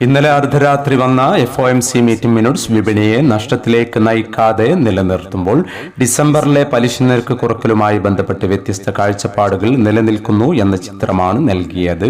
ഇന്നലെ അർദ്ധരാത്രി വന്ന F O M C meeting minutes വിപണിയെ നഷ്ടത്തിലേക്ക് നയിക്കാതെ നിലനിർത്തുമ്പോൾ ഡിസംബറിലെ പലിശ നിരക്ക് കുറക്കലുമായി ബന്ധപ്പെട്ട് വ്യത്യസ്ത കാഴ്ചപ്പാടുകൾ നിലനിൽക്കുന്നു എന്ന ചിത്രമാണ് നൽകിയത്.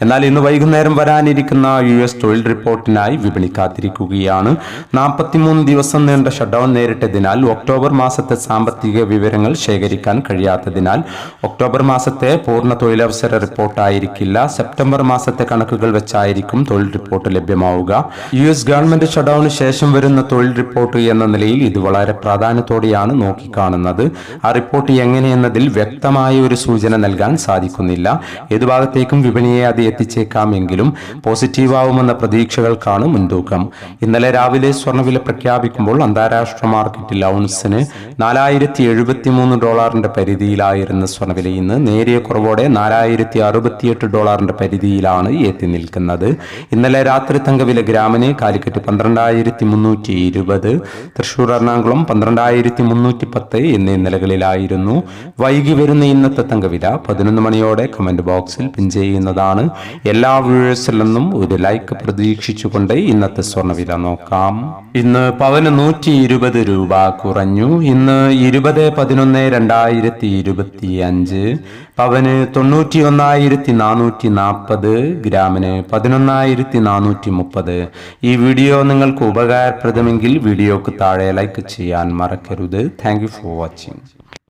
എന്നാൽ ഇന്ന് വൈകുന്നേരം വരാനിരിക്കുന്ന യു എസ് തൊഴിൽ റിപ്പോർട്ടിനായി വിപണി കാത്തിരിക്കുകയാണ്. നാൽപ്പത്തിമൂന്ന് ദിവസം നീണ്ട ഷട്ട്ഡൌൺ നേരിട്ടതിനാൽ ഒക്ടോബർ മാസത്തെ സാമ്പത്തിക വിവരങ്ങൾ ശേഖരിക്കാൻ കഴിയാത്തതിനാൽ ഒക്ടോബർ മാസത്തെ പൂർണ തൊഴിലവസര റിപ്പോർട്ടായിരിക്കില്ല. സെപ്റ്റംബർ മാസത്തെ കണക്കുകൾ വെച്ചായിരിക്കും തൊഴിൽ റിപ്പോർട്ട് ലഭ്യമാവുക. യു എസ് ഗവൺമെന്റ് ഷട്ട്ഡൌണിന് ശേഷം വരുന്ന തൊഴിൽ റിപ്പോർട്ട് എന്ന നിലയിൽ ഇത് വളരെ പ്രാധാന്യത്തോടെയാണ് നോക്കിക്കാണുന്നത്. ആ റിപ്പോർട്ട് എങ്ങനെയെന്നതിൽ വ്യക്തമായ ഒരു സൂചന നൽകാൻ സാധിക്കുന്നില്ല. ഏതു ഭാഗത്തേക്കും വിപണിയെ അത് എത്തിച്ചേക്കാമെങ്കിലും പോസിറ്റീവ് ആവുമെന്ന പ്രതീക്ഷകൾക്കാണ് മുൻതൂക്കം. ഇന്നലെ രാവിലെ സ്വർണവില പ്രഖ്യാപിക്കുമ്പോൾ അന്താരാഷ്ട്ര മാർക്കറ്റിൽ ഔൺസിന് നാലായിരത്തി എഴുപത്തി മൂന്ന് ഡോളറിന്റെ പരിധിയിലായിരുന്ന സ്വർണവില ഇന്ന് നേരിയ കുറവോടെ നാലായിരത്തി അറുപത്തിയെട്ട് ഡോളറിന്റെ പരിധിയിലാണ് എത്തി നിൽക്കുന്നത്. ഇന്നലെ രാത്രി തങ്കവില ഗ്രാമിന് കാലിക്കറ്റ് പന്ത്രണ്ടായിരത്തി മുന്നൂറ്റി ഇരുപത് തൃശൂർ എറണാകുളം പന്ത്രണ്ടായിരത്തി മുന്നൂറ്റി പത്ത് എന്നീ നിലകളിലായിരുന്നു. വൈകി വരുന്ന ഇന്നത്തെ തങ്കവില പതിനൊന്ന് മണിയോടെ കമന്റ് ബോക്സിൽ പിൻ ചെയ്യുന്നതാണ്. എല്ലാ വ്യൂവേഴ്സിൽ നിന്നും ഒരു ലൈക്ക് പ്രതീക്ഷിച്ചുകൊണ്ട് ഇന്നത്തെ സ്വർണവില നോക്കാം. ഇന്ന് പവന് നൂറ്റി ഇരുപത് രൂപ കുറഞ്ഞു. ഇന്ന് ഇരുപത് പതിനൊന്ന് രണ്ടായിരത്തി ഇരുപത്തി അഞ്ച് പവന് തൊണ്ണൂറ്റി ഒന്നായിരത്തി നാനൂറ്റി നാൽപ്പത് ഗ്രാമിന് പതിനൊന്നായിരത്തി നാനൂറ്റി മുപ്പത് ഈ വീഡിയോ നിങ്ങൾക്ക് ഉപകാരപ്രദമെങ്കിൽ വീഡിയോക്ക് താഴെ ലൈക്ക് ചെയ്യാൻ മറക്കരുത്. Thank for watching